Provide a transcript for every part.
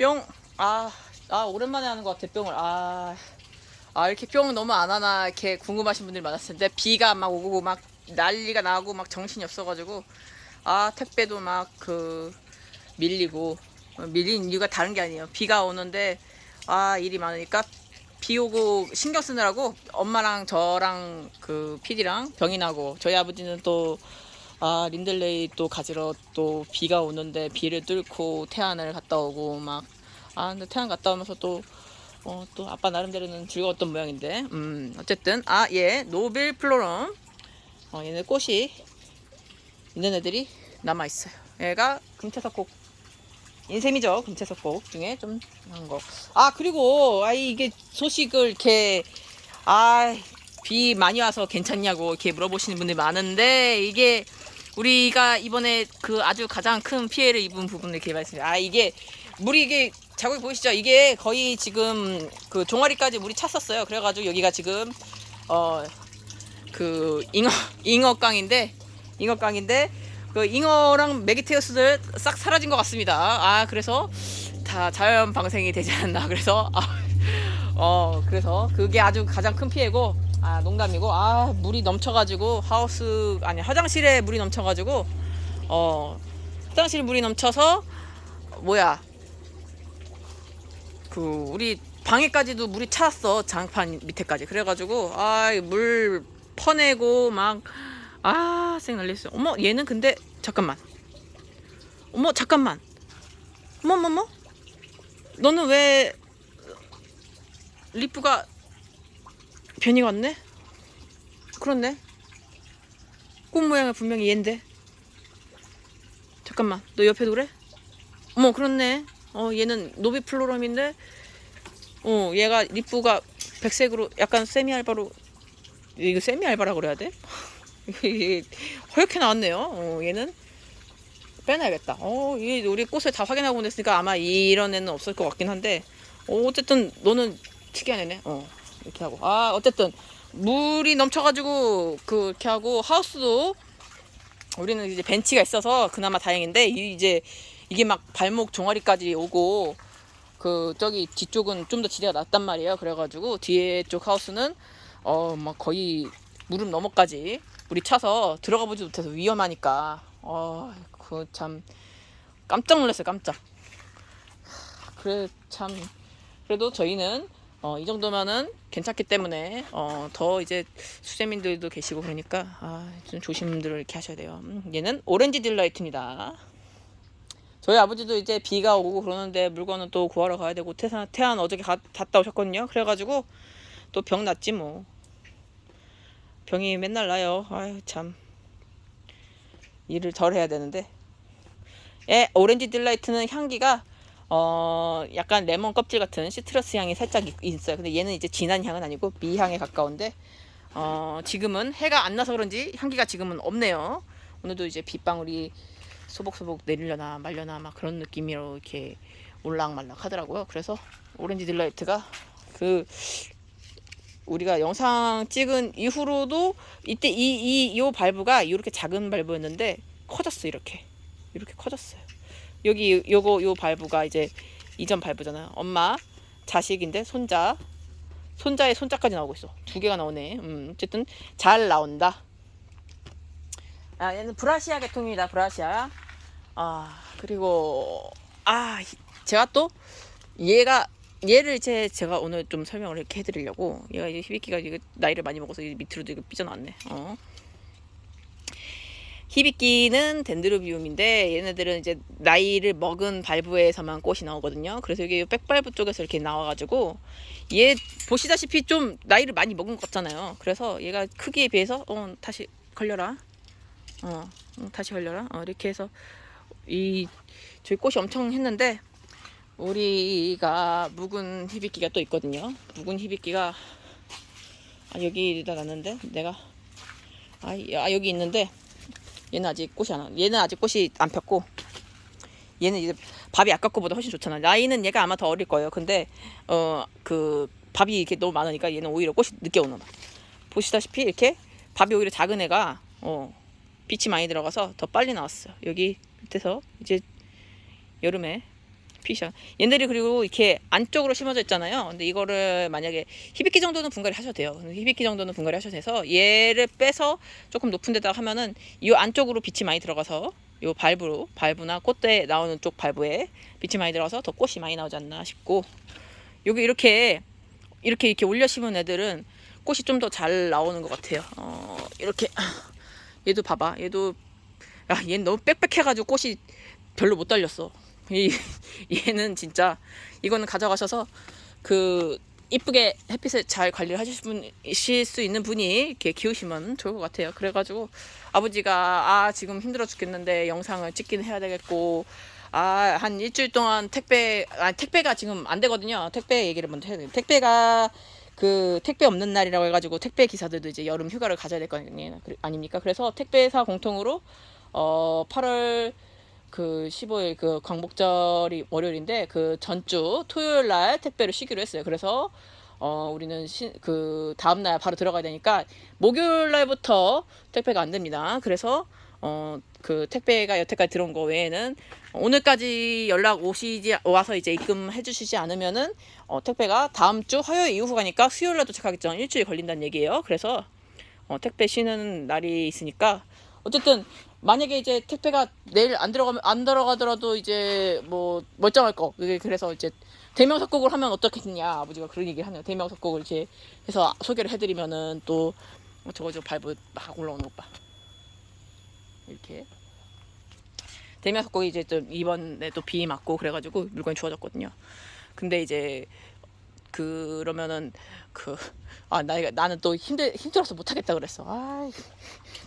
뿅. 아, 아 오랜만에 하는 것 같아 뿅을. 아, 아 이렇게 뿅 너무 안 하나 이렇게 궁금하신 분들이 많았을 텐데 비가 막 오고 막 난리가 나고 막 정신이 없어가지고 아 택배도 막 그 밀리고 어, 밀린 이유가 다른 게 아니에요. 비가 오는데 아 일이 많으니까 비 오고 신경 쓰느라고 엄마랑 저랑 그 PD랑 병이 나고 저희 아버지는 또 아 린들레이 또 가지러 또 비가 오는데 비를 뚫고 태안을 갔다 오고 막. 아 근데 태안 갔다 오면서 또 어, 또 아빠 나름대로는 즐거웠던 모양인데. 음 어쨌든 아얘 노빌 플로럼. 어 얘네 꽃이 있는 애들이 남아 있어요. 얘가 금채석곡 인셈이죠 금채석곡 중에 좀 한 거. 아 그리고 아 이게 소식을 이렇게 아비 많이 와서 괜찮냐고 이렇게 물어보시는 분들이 많은데 이게 우리가 이번에 그 아주 가장 큰 피해를 입은 부분을 말씀드려요. 아 이게 물이 이게 자국이 보이시죠? 이게 거의 지금 그 종아리까지 물이 찼었어요. 그래가지고 여기가 지금 어 그 잉어 잉어강인데 잉어강인데 그 잉어랑 메기테우스들 싹 사라진 것 같습니다. 아 그래서 다 자연 방생이 되지 않나 그래서 아, 어 그래서 그게 아주 가장 큰 피해고 아 농담이고. 아 물이 넘쳐가지고 하우스 아니 화장실에 물이 넘쳐가지고 어 화장실 물이 넘쳐서 뭐야. 그 우리 방에까지도 물이 찼어 장판 밑에까지. 그래가지고 아 물 퍼내고 막아 생날렸어 어머 얘는 근데 잠깐만. 어머 잠깐만. 어머 어머 어머. 너는 왜 리프가 변이 왔네? 그렇네. 꽃 모양은 분명히 얘인데. 잠깐만, 너 옆에 노래? 어머, 그렇네. 어, 얘는 노비플로럼인데, 어, 얘가 리프가 백색으로 약간 세미 알바로, 이거 세미 알바라 그래야 돼? 허옇게 나왔네요. 어, 얘는 빼놔야겠다. 어, 이 우리 꽃을 다 확인하고 됐으니까 아마 이런 애는 없을 것 같긴 한데, 어, 어쨌든 너는 특이한 애네. 어, 이렇게 하고. 아, 어쨌든 물이 넘쳐가지고 그 이렇게 하고 하우스도 우리는 이제 벤치가 있어서 그나마 다행인데 이- 이제 이게 막 발목 종아리까지 오고 그 저기 뒤쪽은 좀 더 지대가 낮단 말이에요. 그래가지고 뒤에 쪽 하우스는 어 막 거의 무릎 너머까지 물이 차서 들어가 보지 못해서 위험하니까 어 그 참 깜짝 놀랐어요. 깜짝. 그래 참 그래도 저희는 어, 이 정도면은 괜찮기 때문에 어, 더 이제 수재민들도 계시고 그러니까 아, 좀 조심들을 이렇게 하셔야 돼요. 음, 얘는 오렌지 딜라이트입니다. 저희 아버지도 이제 비가 오고 그러는데 물건은 또 구하러 가야 되고 태산, 태안 어저께 가, 갔다 오셨거든요. 그래가지고 또 병 났지 뭐. 병이 맨날 나요. 아유 참 일을 덜 해야 되는데. 예, 오렌지 딜라이트는 향기가 어 약간 레몬 껍질 같은 시트러스 향이 살짝 있- 있어요. 근데 얘는 이제 진한 향은 아니고 미향에 가까운데 어 지금은 해가 안 나서 그런지 향기가 지금은 없네요. 오늘도 이제 빗방울이 소복소복 내리려나 말려나 막 그런 느낌으로 이렇게 올락말락 하더라고요. 그래서 오렌지 딜라이트가 그 우리가 영상 찍은 이후로도 이때 이이요 발브가 이렇게 작은 발브였는데 커졌어 이렇게 이렇게 커졌어요. 여기 요거 요 발부가 이제 이전 발부잖아요. 엄마 자식인데 손자 손자의 손자까지 나오고 있어. 두 개가 나오네. 음, 어쨌든 잘 나온다. 아 얘는 브라시아 계통입니다. 브라시아. 아 그리고 아 이- 제가 또 얘가 얘를 이제 제가 오늘 좀 설명을 이렇게 해드리려고 얘가 이제 히비키가 이거 나이를 많이 먹어서 이 밑으로도 이거 삐져나왔네. 어. 히비키는 덴드로비움인데 얘네들은 이제 나이를 먹은 발부에서만 꽃이 나오거든요. 그래서 여기 백발부 쪽에서 이렇게 나와가지고 얘 보시다시피 좀 나이를 많이 먹은 것 같잖아요. 그래서 얘가 크기에 비해서 어 다시 걸려라. 어 응, 다시 걸려라. 어 이렇게 해서 이 저희 꽃이 엄청 했는데 우리가 묵은 히비키가 또 있거든요. 묵은 히비키가 아, 여기다 놨는데 내가 아, 이- 아 여기 있는데 얘는 아직 꽃이 안 와. 얘는 아직 꽃이 안 폈고 얘는 이제 밥이 아까 거보다 훨씬 좋잖아. 나이는 얘가 아마 더 어릴 거예요. 근데 어 그 밥이 이렇게 너무 많으니까 얘는 오히려 꽃이 늦게 오는 거야. 보시다시피 이렇게 밥이 오히려 작은 애가 어 빛이 많이 들어가서 더 빨리 나왔어요. 여기 밑에서 이제 여름에 피셔. 얘네들이 그리고 이렇게 안쪽으로 심어져 있잖아요. 근데 이거를 만약에 히비키 정도는 분갈이 하셔도 돼요. 히비키 정도는 분갈이 하셔도 돼서 얘를 빼서 조금 높은 데다가 하면은 이 안쪽으로 빛이 많이 들어가서 요 발브로 발브나 꽃대 나오는 쪽 발브에 빛이 많이 들어가서 더 꽃이 많이 나오지 않나 싶고 여기 이렇게 이렇게 이렇게 올려 심은 애들은 꽃이 좀 더 잘 나오는 것 같아요. 어, 이렇게 얘도 봐봐. 얘도 야, 얘는 너무 빽빽해가지고 꽃이 별로 못 달렸어. 이 얘는 진짜 이거는 가져가셔서 그 이쁘게 햇빛을 잘 관리를 하실 분이실 수 있는 분이 이렇게 키우시면 좋을 것 같아요. 그래가지고 아버지가 아 지금 힘들어 죽겠는데 영상을 찍긴 해야 되겠고 아 한 일주일 동안 택배 아 택배가 지금 안 되거든요. 택배 얘기를 먼저 해야 돼요. 택배가 그 택배 없는 날이라고 해가지고 택배 기사들도 이제 여름 휴가를 가져야 될 거 아닙니까? 그래서 택배사 공통으로 어 8월 그 15일 그 광복절이 월요일인데 그 전주 토요일 날 택배를 쉬기로 했어요. 그래서 어 우리는 시, 그 다음 날 바로 들어가야 되니까 목요일 날부터 택배가 안 됩니다. 그래서 어 그 택배가 여태까지 들어온 거 외에는 오늘까지 연락 오시지 와서 이제 입금해 주시지 않으면은 어 택배가 다음 주 화요일 이후 가니까 수요일 날 도착하겠죠. 일주일 걸린다는 얘기예요. 그래서 어 택배 쉬는 날이 있으니까 어쨌든 만약에 이제 택배가 내일 안 들어가면 안 들어가더라도 이제 뭐 멀쩡할 거. 그게 그래서 이제 대명사곡을 하면 어떻겠냐. 아버지가 그런 얘기를 하네요. 대명사곡을 이제 해서 소개를 해드리면은 또 저거 저 발부 막 올라오는 것봐. 이렇게. 대명사곡이 이제 좀 이번에 또 비 맞고 그래가지고 물건이 좋아졌거든요. 근데 이제 그러면은 그 아 나이가 나는 또 힘들 힘들어서 못하겠다 그랬어. 아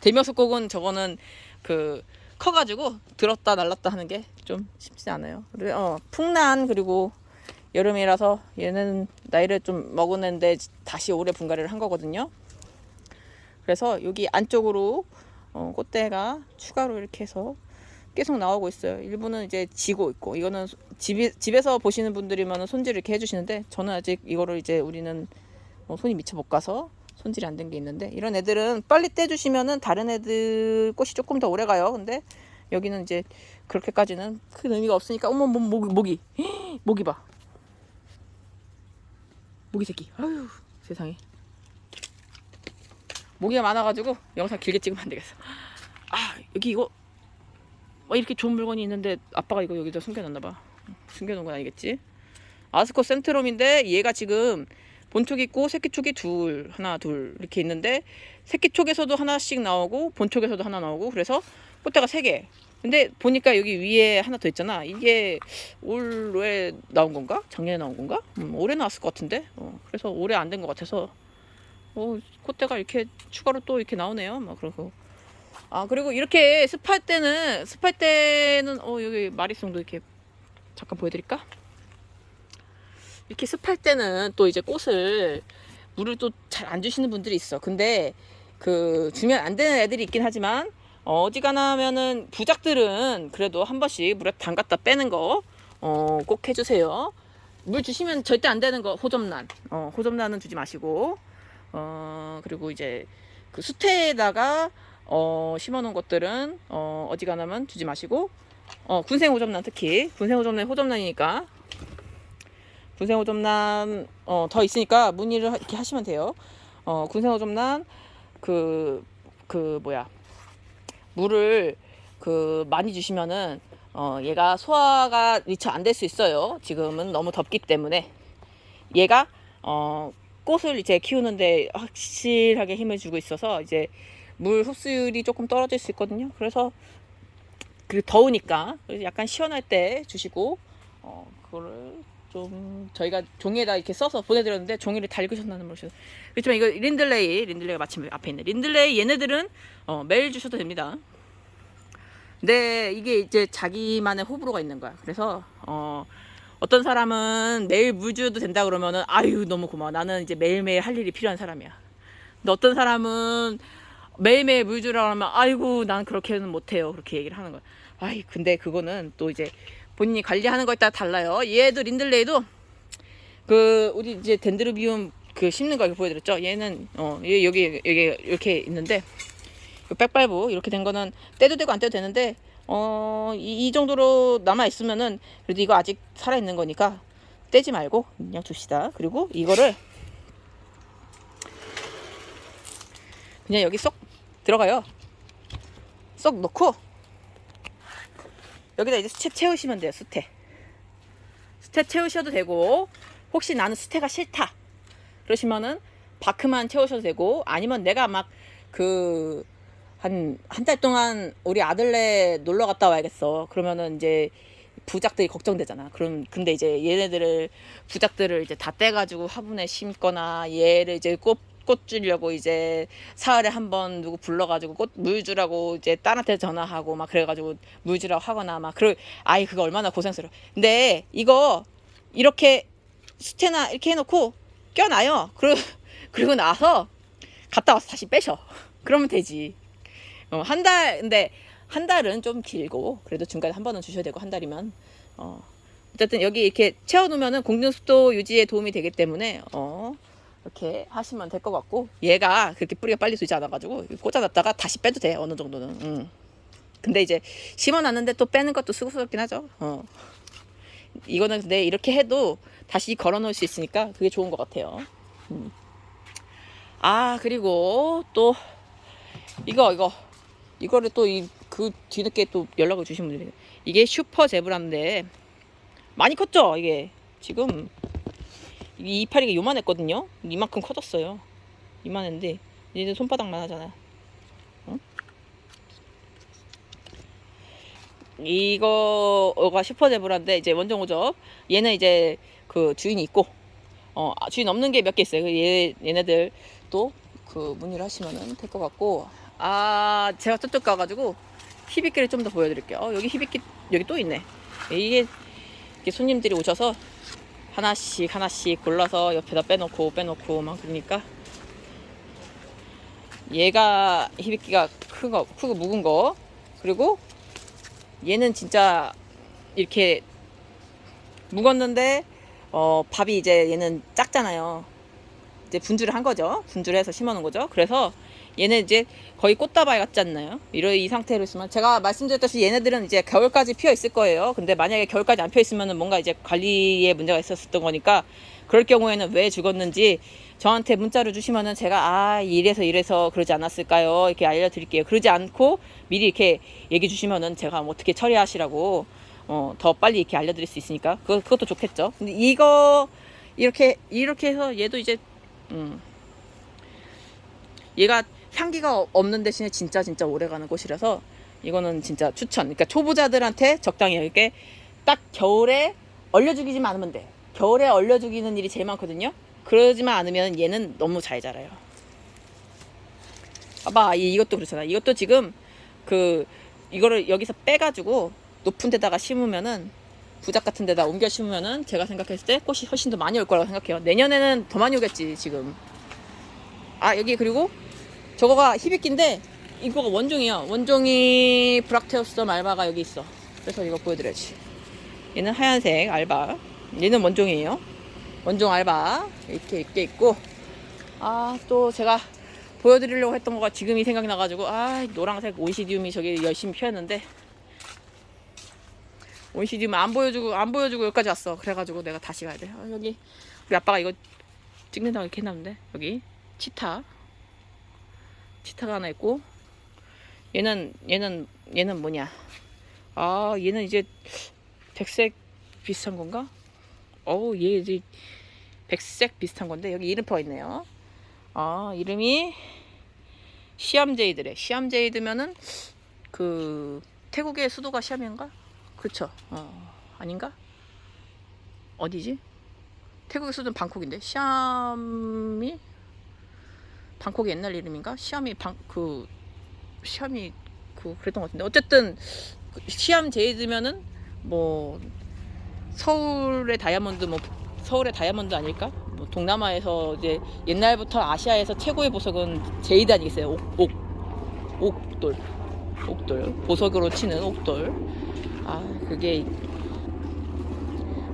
대명석곡은 저거는 그 커가지고 들었다 날랐다 하는 게 좀 쉽지 않아요. 그래 어 풍란 그리고 여름이라서 얘는 나이를 좀 먹었는데 다시 올해 분갈이를 한 거거든요. 그래서 여기 안쪽으로 어, 꽃대가 추가로 이렇게 해서 계속 나오고 있어요. 일부는 이제 지고 있고 이거는 집 집에서 보시는 분들이면 손질 이렇게 해주시는데 저는 아직 이거를 이제 우리는 뭐 손이 미처 못 가서 손질이 안 된 게 있는데 이런 애들은 빨리 떼주시면은 다른 애들 꽃이 조금 더 오래 가요. 근데 여기는 이제 그렇게까지는 큰 의미가 없으니까 어머 뭐, 모기 모기 모기 봐 모기 새끼 아유 세상에 모기가 많아가지고 영상 길게 찍으면 안 되겠어. 아 여기 이거 어, 이렇게 좋은 물건이 있는데 아빠가 이거 여기다 숨겨놨나 봐. 숨겨놓은 건 아니겠지? 아스코 센트럼인데 얘가 지금 본촉 있고 새끼 촉이 둘 하나 둘 이렇게 있는데 새끼 촉에서도 하나씩 나오고 본촉에서도 하나 나오고 그래서 꽃대가 세 개. 근데 보니까 여기 위에 하나 더 있잖아. 이게 올해 나온 건가? 작년에 나온 건가? 음, 올해 나왔을 것 같은데. 어, 그래서 올해 안 된 것 같아서 어, 꽃대가 이렇게 추가로 또 이렇게 나오네요. 막 그러고 아 그리고 이렇게 습할 때는 습할 때는 어 여기 마리송도 이렇게 잠깐 보여드릴까? 이렇게 습할 때는 또 이제 꽃을 물을 또 잘 안 주시는 분들이 있어. 근데 그 주면 안 되는 애들이 있긴 하지만 어, 어지간하면은 부작들은 그래도 한 번씩 물에 담갔다 빼는 거 어, 꼭 해주세요. 물 주시면 절대 안 되는 거 호접란. 어, 호접란은 주지 마시고 어, 그리고 이제 그 수태에다가 어, 심어놓은 것들은 어, 어지간하면 주지 마시고 어, 군생 호접란 특히 군생 호접란 호접란이니까 군생 호접란 어, 더 있으니까 문의를 하- 이렇게 하시면 돼요. 어, 군생 호접란 그, 그 뭐야 물을 그 많이 주시면은 어, 얘가 소화가 미처 안 될 수 있어요. 지금은 너무 덥기 때문에 얘가 어, 꽃을 이제 키우는데 확실하게 힘을 주고 있어서 이제 물 흡수율이 조금 떨어질 수 있거든요. 그래서 그 더우니까 그래서 약간 시원할 때 주시고 어 그거를 좀 저희가 종이에다 이렇게 써서 보내드렸는데 종이를 다 읽으셨나는 모르겠어요. 그렇지만 이거 린들레이 린들레이가 마침 앞에 있네. 린들레이 얘네들은 어, 매일 주셔도 됩니다. 근데 이게 이제 자기만의 호불호가 있는 거야. 그래서 어 어떤 사람은 매일 물 줘도 된다 그러면은 아유 너무 고마워. 나는 이제 매일매일 할 일이 필요한 사람이야. 근데 어떤 사람은 매일매일 물 주라 하면 아이고 난 그렇게는 못해요. 그렇게 얘기를 하는 거야. 아이 근데 그거는 또 이제 본인이 관리하는 거에 따라 달라요. 얘도 린들레이도 그 우리 이제 덴드로비움 그 심는 거 보여드렸죠. 얘는 어얘 여기 여기 이렇게 있는데 그 백발부 이렇게 된 거는 떼도 되고 안 떼도 되는데 어, 이, 이 정도로 남아 있으면은 그래도 이거 아직 살아 있는 거니까 떼지 말고 그냥 둡시다. 그리고 이거를 그냥 여기 쏙 들어가요. 쏙 넣고 여기다 이제 수채 채우시면 돼요. 수채. 수채 채우셔도 되고 혹시 나는 수채가 싫다 그러시면은 바크만 채우셔도 되고 아니면 내가 막 그 한 한 달 동안 우리 아들네 놀러 갔다 와야겠어. 그러면은 이제 부작들이 걱정되잖아. 그럼 근데 이제 얘네들을 부작들을 이제 다 떼가지고 화분에 심거나 얘를 이제 꽃, 꽃 주려고 이제 사흘에 한 번 누구 불러가지고 꽃 물 주라고 이제 딸한테 전화하고 막 그래가지고 물 주라고 하거나 막 그럴 아이 그거 얼마나 고생스러워. 근데 이거 이렇게 수태나 이렇게 해놓고 껴놔요. 그리고 그리고 나서 갔다 와서 다시 빼셔. 그러면 되지. 어, 한 달, 근데 한 달은 좀 길고, 그래도 중간에 한 번은 주셔야 되고, 한 달이면. 어, 어쨌든 여기 이렇게 채워놓으면은 공중 습도 유지에 도움이 되기 때문에, 어, 이렇게 하시면 될 것 같고, 얘가 그렇게 뿌리가 빨리 들지 않아가지고, 꽂아놨다가 다시 빼도 돼, 어느 정도는. 음. 근데 이제 심어놨는데 또 빼는 것도 수고스럽긴 하죠. 어. 이거는 근데 이렇게 해도 다시 걸어 놓을 수 있으니까 그게 좋은 것 같아요. 음. 아, 그리고 또, 이거, 이거. 이거를 또 이 그 뒤늦게 또 연락을 주신 분들이 이게 슈퍼 제브라인데 많이 컸죠 이게 지금 이 이파리가 요만했거든요 이만큼 커졌어요 이만했는데 이제 손바닥만 하잖아 응? 이거가 슈퍼 제브라인데 이제 원종 오죠 얘는 이제 그 주인이 있고 어 아, 주인 없는 게 몇 개 있어요 얘 얘네들 또 그 문의를 하시면은 될 것 같고 아 제가 저쪽 가가지고 히비키를 좀 더 보여드릴게요. 어, 여기 히비키 여기 또 있네. 이게, 이게 손님들이 오셔서 하나씩 하나씩 골라서 옆에다 빼놓고 빼놓고 막 그러니까 얘가 히비키가 큰 거, 크고 묵은 거 그리고 얘는 진짜 이렇게 묵었는데 어 밥이 이제 얘는 작잖아요. 이제 분주를 한 거죠. 분주를 해서 심어 놓은 거죠. 그래서 얘네 이제 거의 꽃다발 같지 않나요? 이런 이 상태로 있으면 제가 말씀드렸듯이 얘네들은 이제 겨울까지 피어 있을 거예요. 근데 만약에 겨울까지 안 피어 있으면은 뭔가 이제 관리에 문제가 있었던 거니까 그럴 경우에는 왜 죽었는지 저한테 문자를 주시면은 제가 아 이래서 이래서 그러지 않았을까요? 이렇게 알려드릴게요. 그러지 않고 미리 이렇게 얘기해 주시면은 제가 어떻게 처리하시라고 어, 더 빨리 이렇게 알려드릴 수 있으니까 그, 그것도 좋겠죠. 근데 이거 이렇게 이렇게 해서 얘도 이제 음. 얘가 향기가 없는 대신에 진짜 진짜 오래가는 꽃이라서 이거는 진짜 추천. 그러니까 초보자들한테 적당히 이렇게 딱 겨울에 얼려주기지만 않으면 돼. 겨울에 얼려주기는 일이 제일 많거든요. 그러지만 않으면 얘는 너무 잘 자라요. 봐봐, 이- 이것도 그렇잖아. 이것도 지금 그 이거를 여기서 빼가지고 높은 데다가 심으면은 부작 같은 데다 옮겨 심으면은 제가 생각했을 때 꽃이 훨씬 더 많이 올 거라고 생각해요. 내년에는 더 많이 오겠지 지금. 아 여기 그리고 저거가 히비키인데 이거가 원종이야. 원종이 브락테오스 알바가 여기 있어. 그래서 이거 보여드려야지. 얘는 하얀색 알바. 얘는 원종이에요. 원종 알바 이렇게 이렇게 있고 아 또 제가 보여드리려고 했던 거가 지금이 생각나가지고 아 노란색 온시디움이 저기 열심히 피었는데 온시디움 안 보여주고 안 보여주고 여기까지 왔어. 그래가지고 내가 다시 가야 돼. 아, 여기 우리 아빠가 이거 찍는다고 이렇게 했는데 여기 치타 치타가 하나 있고 얘는 얘는 얘는 뭐냐? 아 얘는 이제 백색 비슷한 건가? 어우 얘 이제 백색 비슷한 건데 여기 이름표가 있네요. 아 이름이 시암제이드래. 시암제이드면은 그 태국의 수도가 시암인가? 그쵸. 어 아닌가? 어디지? 태국의 수도는 방콕인데 시암이 방콕이 옛날 이름인가? 시암이 방 그 시암이 그 그랬던 것 같은데 어쨌든 그 시암 제이드면은 뭐 서울의 다이아몬드 뭐 서울의 다이아몬드 아닐까? 뭐 동남아에서 이제 옛날부터 아시아에서 최고의 보석은 제이드 아니겠어요? 옥, 옥, 옥돌, 옥돌 보석으로 치는 옥돌. 아 그게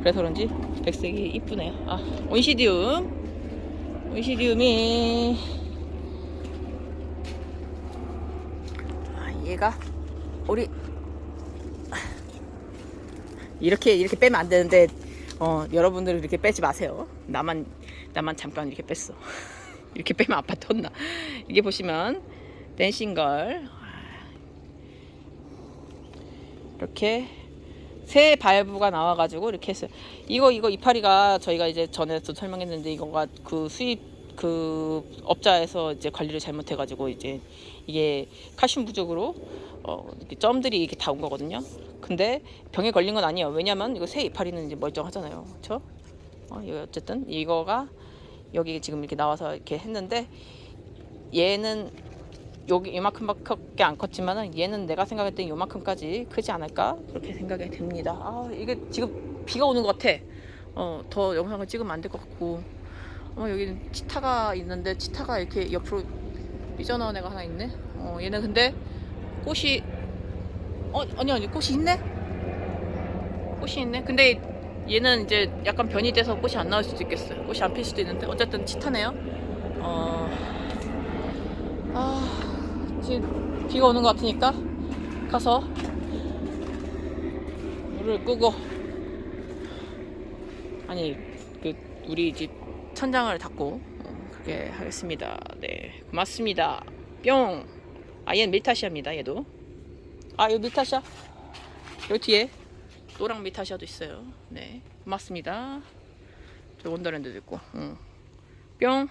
그래서 그런지 백색이 이쁘네요. 아 온시디움, 온시디움이 아, 얘가 우리 이렇게 이렇게 빼면 안 되는데 어 여러분들은 이렇게 빼지 마세요. 나만 나만 잠깐 이렇게 뺐어. 이렇게 빼면 아파트 혼나. 이게 보시면 댄싱걸 이렇게 새 발부가 나와가지고 이렇게 했어요. 이거 이거 이파리가 저희가 이제 전에도 설명했는데 이거가 그 수입 그 업자에서 이제 관리를 잘못해가지고 이제 이게 칼슘 부족으로 어 이렇게 점들이 이렇게 다 온 거거든요. 근데 병에 걸린 건 아니에요. 왜냐면 이거 새 이파리는 이제 멀쩡하잖아요. 그렇죠? 어, 어쨌든 이거가 여기 지금 이렇게 나와서 이렇게 했는데 얘는 여기 이만큼밖에 안 컸지만은 얘는 내가 생각할 때 요만큼까지 크지 않을까 그렇게 생각이 됩니다. 아 이게 지금 비가 오는 것 같아. 어 더 영상을 찍으면 안 될 것 같고 어 여기는 치타가 있는데 치타가 이렇게 옆으로 삐져나온 애가 하나 있네. 어 얘는 근데 꽃이 어 아니 아니 꽃이 있네. 꽃이 있네. 근데 얘는 이제 약간 변이 돼서 꽃이 안 나올 수도 있겠어요. 꽃이 안 필 수도 있는데 어쨌든 치타네요. 어. 아 지금 비가 오는 것 같으니까 가서 물을 끄고 아니 그 우리 집 천장을 닫고 어, 그렇게 하겠습니다. 네 고맙습니다. 뿅. 아 얘는 밀타시아입니다. 얘도. 아 이거 밀타시아. 여기 뒤에 노랑 밀타시아도 있어요. 네 고맙습니다. 저 원더랜드도 있고. 응. 뿅.